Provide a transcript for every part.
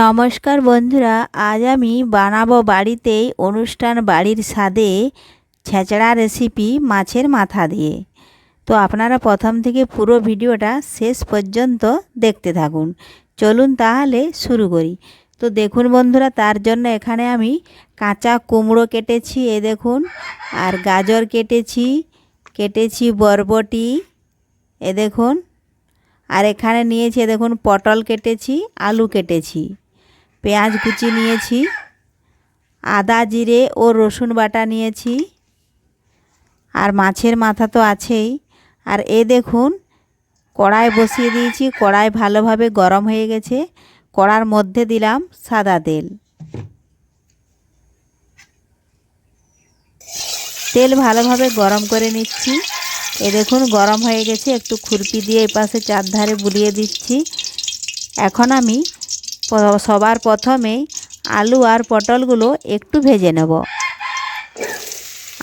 নমস্কার বন্ধুরা, আজ আমি বানাবো বাড়িতেই অনুষ্ঠান বাড়ির স্বাদে ছেঁচড়া রেসিপি মাছের মাথা দিয়ে। তো আপনারা প্রথম থেকে পুরো ভিডিওটা শেষ পর্যন্ত দেখতে থাকুন। চলুন তাহলে শুরু করি। তো দেখুন বন্ধুরা, তার জন্য এখানে আমি কাঁচা কুমড়ো কেটেছি, এ দেখুন, আর গাজর কেটেছি কেটেছি বরবটি, এ দেখুন, আর এখানে নিয়েছি দেখুন, পটল কেটেছি, আলু কেটেছি। পেঁয়াজ কুচি নিয়েছি, আদা জিরে ও রসুন বাটা নিয়েছি, আর মাছের মাথা তো আছেই। আর এ দেখুন, কড়াই বসিয়ে দিয়েছি, কড়াই ভালোভাবে গরম হয়ে গেছে। কড়ার মধ্যে দিলাম সাদা তেল। তেল ভালোভাবে গরম করে নিচ্ছি। এ দেখুন, গরম হয়ে গেছে, একটু খুরপি দিয়ে এই পাশে চারধারে বুলিয়ে দিচ্ছি। এখন আমি সবার প্রথমে আলু আর পটলগুলো একটু ভেজে নেব।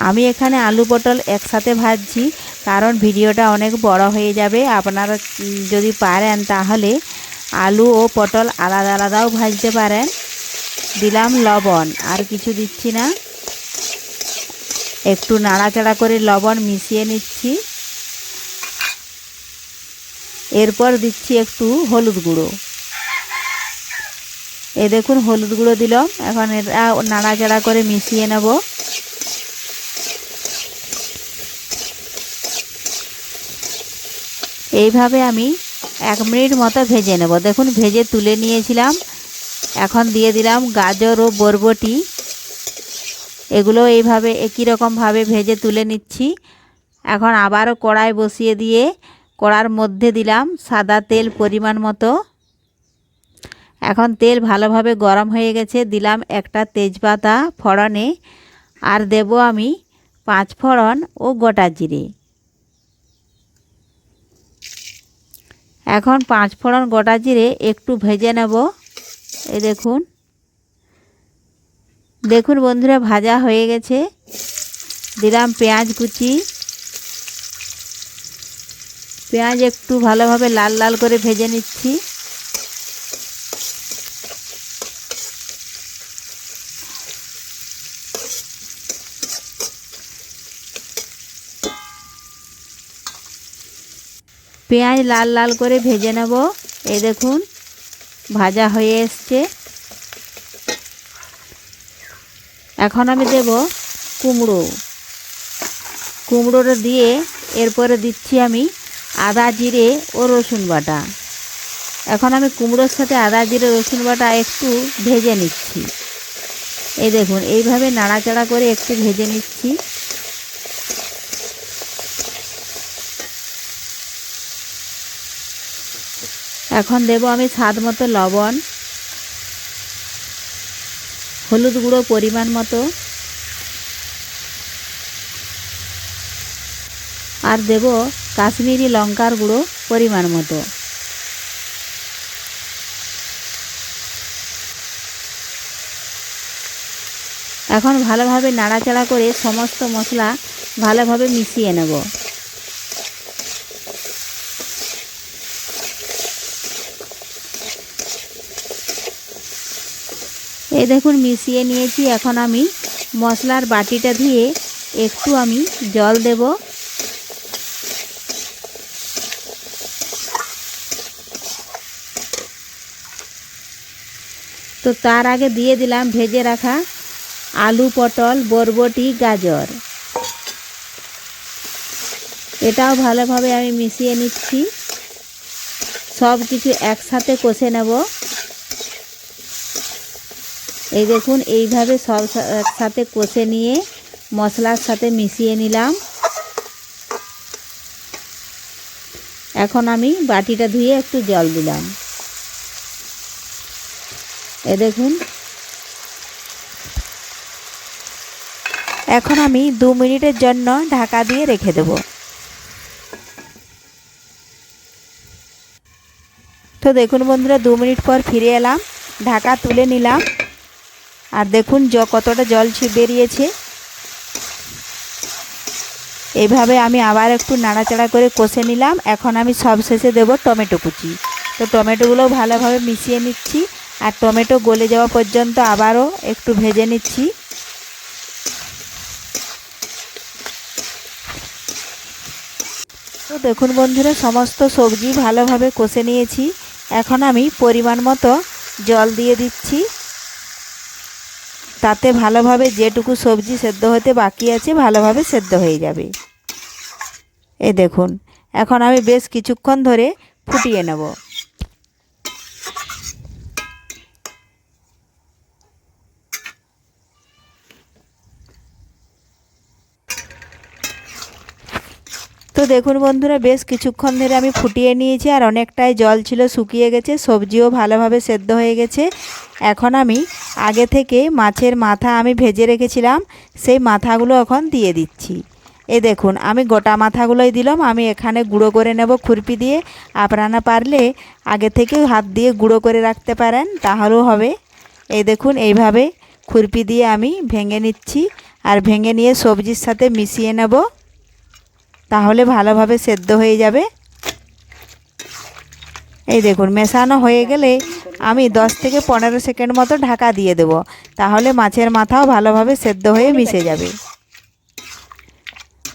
আমি এখানে আলু পটল একসাথে ভাজছি, কারণ ভিডিওটা অনেক বড় হয়ে যাবে। আপনারা যদি পারেন তাহলে আলু ও পটল আলাদা আলাদাও ভাজতে পারেন। দিলাম লবণ, আর কিছু দিচ্ছি না। একটু নাড়াচাড়া করে লবণ মিশিয়ে নিচ্ছি। এরপর দিচ্ছি একটু হলুদ গুঁড়ো। এ দেখুন, হলুদ গুঁড়ো দিলাম। এখন এটা নাড়াচাড়া করে মিশিয়ে নেব। এইভাবে আমি এক মিনিট মতো ভেজে নেব। দেখুন, ভেজে তুলে নিয়েছিলাম। এখন দিয়ে দিলাম গাজর ও বরবটি। এগুলো এইভাবে একই রকমভাবে ভেজে তুলে নিচ্ছি। এখন আবারও কড়াই বসিয়ে দিয়ে কড়ার মধ্যে দিলাম সাদা তেল পরিমাণ মতো। এখন তেল ভালোভাবে গরম হয়ে গেছে, দিলাম একটা তেজপাতা ফড়নে, আর দেব আমি পাঁচ ফড়ন ও গোটা জিরে। এখন পাঁচ ফোড়ন গোটা জিরে একটু ভেজে নেব। এই দেখুন। দেখুন বন্ধুরা, ভাজা হয়ে গেছে। দিলাম পেঁয়াজ কুচি। পেঁয়াজ একটু ভালোভাবে লাল লাল করে ভেজে নিচ্ছি। পেঁয়াজ লাল লাল করে ভেজে নেব। এ দেখুন, ভাজা হয়ে এসছে। এখন আমি দেব কুমড়ো। কুমড়োটা দিয়ে এরপরে দিচ্ছি আমি আদা, জিরে ও রসুন বাটা। এখন আমি কুমড়োর সাথে আদা, জিরে, রসুন বাটা একটু ভেজে নিচ্ছি। এই দেখুন, এইভাবে নাড়াচাড়া করে একটু ভেজে নিচ্ছি। এখন দেব আমি স্বাদ মতো লবণ, হলুদ গুঁড়ো পরিমাণ মতো, আর দেব কাশ্মীরি লঙ্কার গুঁড়ো পরিমাণ মতো। এখন ভালোভাবে নাড়াচাড়া করে সমস্ত মশলা ভালোভাবে মিশিয়ে নেব। এই দেখুন, মিশিয়ে নিয়েছি। এখন আমি মশলার বাটিটা দিয়ে একটু আমি জল দেব। তো তার আগে দিয়ে দিলাম ভেজে রাখা আলু পটল, বরবটি, গাজর। এটাও ভালোভাবে আমি মিশিয়ে নিচ্ছি। সব কিছু একসাথে কষে নেব। এই দেখুন, এইভাবে সব একসাথে কষে নিয়ে মশলার সাথে মিশিয়ে নিলাম। এখন আমি বাটিটা ধুয়ে একটু জল দিলাম। এ দেখুন। এখন আমি দু মিনিটের জন্য ঢাকা দিয়ে রেখে দেব। তো দেখুন বন্ধুরা, দু মিনিট পর ফিরে এলাম। ঢাকা তুলে নিলাম। আর দেখুন জ কতটা জল বেরিয়েছে। এইভাবে আমি আবার একটু নাড়াচাড়া করে কষে নিলাম। এখন আমি সব শেষে দেবো টমেটো কুচি। তো টমেটোগুলো ভালোভাবে মিশিয়ে নিচ্ছি। আর টমেটো গলে যাওয়া পর্যন্ত আবারও একটু ভেজে নিচ্ছি। তো দেখুন বন্ধুরা, সমস্ত সবজি ভালোভাবে কষে নিয়েছি। এখন আমি পরিমাণ মতো জল দিয়ে দিচ্ছি। তাতে ভালোভাবে যেটুকু সবজি সেদ্ধ হতে বাকি আছে, ভালোভাবে সেদ্ধ হয়ে যাবে। এ দেখুন, এখন আমি বেশ কিছুক্ষণ ধরে ফুটিয়ে নেব। তো দেখুন বন্ধুরা, বেশ কিছুক্ষণ ধরে আমি ফুটিয়ে নিয়েছি আর অনেকটাই জল ছিল, শুকিয়ে গেছে, সবজিও ভালোভাবে সেদ্ধ হয়ে গেছে। এখন আমি আগে থেকে মাছের মাথা আমি ভেজে রেখেছিলাম, সেই মাথাগুলো এখন দিয়ে দিচ্ছি। এ দেখুন, আমি গোটা মাথাগুলোই দিলাম, আমি এখানে গুঁড়ো করে নেব খুরপি দিয়ে। আপনারা পারলে আগে থেকে হাত দিয়ে গুঁড়ো করে রাখতে পারেন, তাহলেও হবে। এই দেখুন, এইভাবে খুরপি দিয়ে আমি ভেঙে নিচ্ছি, আর ভেঙে নিয়ে সবজির সাথে মিশিয়ে নেব। তাহলে ভালোভাবে সেদ্ধ হয়ে যাবে। এই দেখুন, মেশানো হয়ে গেলে আমি 10 থেকে পনেরো সেকেন্ড মতো ঢাকা দিয়ে দেব। তাহলে মাছের মাথাও ভালোভাবে সেদ্ধ হয়ে মিশে যাবে।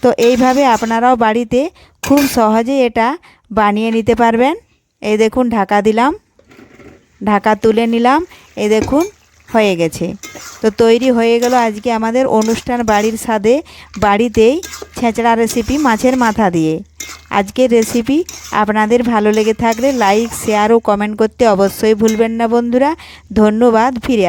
তো এইভাবে আপনারাও বাড়িতে খুব সহজে এটা বানিয়ে নিতে পারবেন। এই দেখুন, ঢাকা দিলাম। ঢাকা তুলে নিলাম। এই দেখুন হয়ে গেছে। তো তৈরি হয়ে গেল আজকে আমাদের অনুষ্ঠান বাড়ির স্বাদে, বাড়িতেই ছেঁচড়া রেসিপি মাছের মাথা দিয়ে। আজকের রেসিপি আপনাদের ভালো লেগে থাকলে লাইক শেয়ার ও কমেন্ট করতে অবশ্যই ভুলবেন না বন্ধুরা। ধন্যবাদ, ফিরে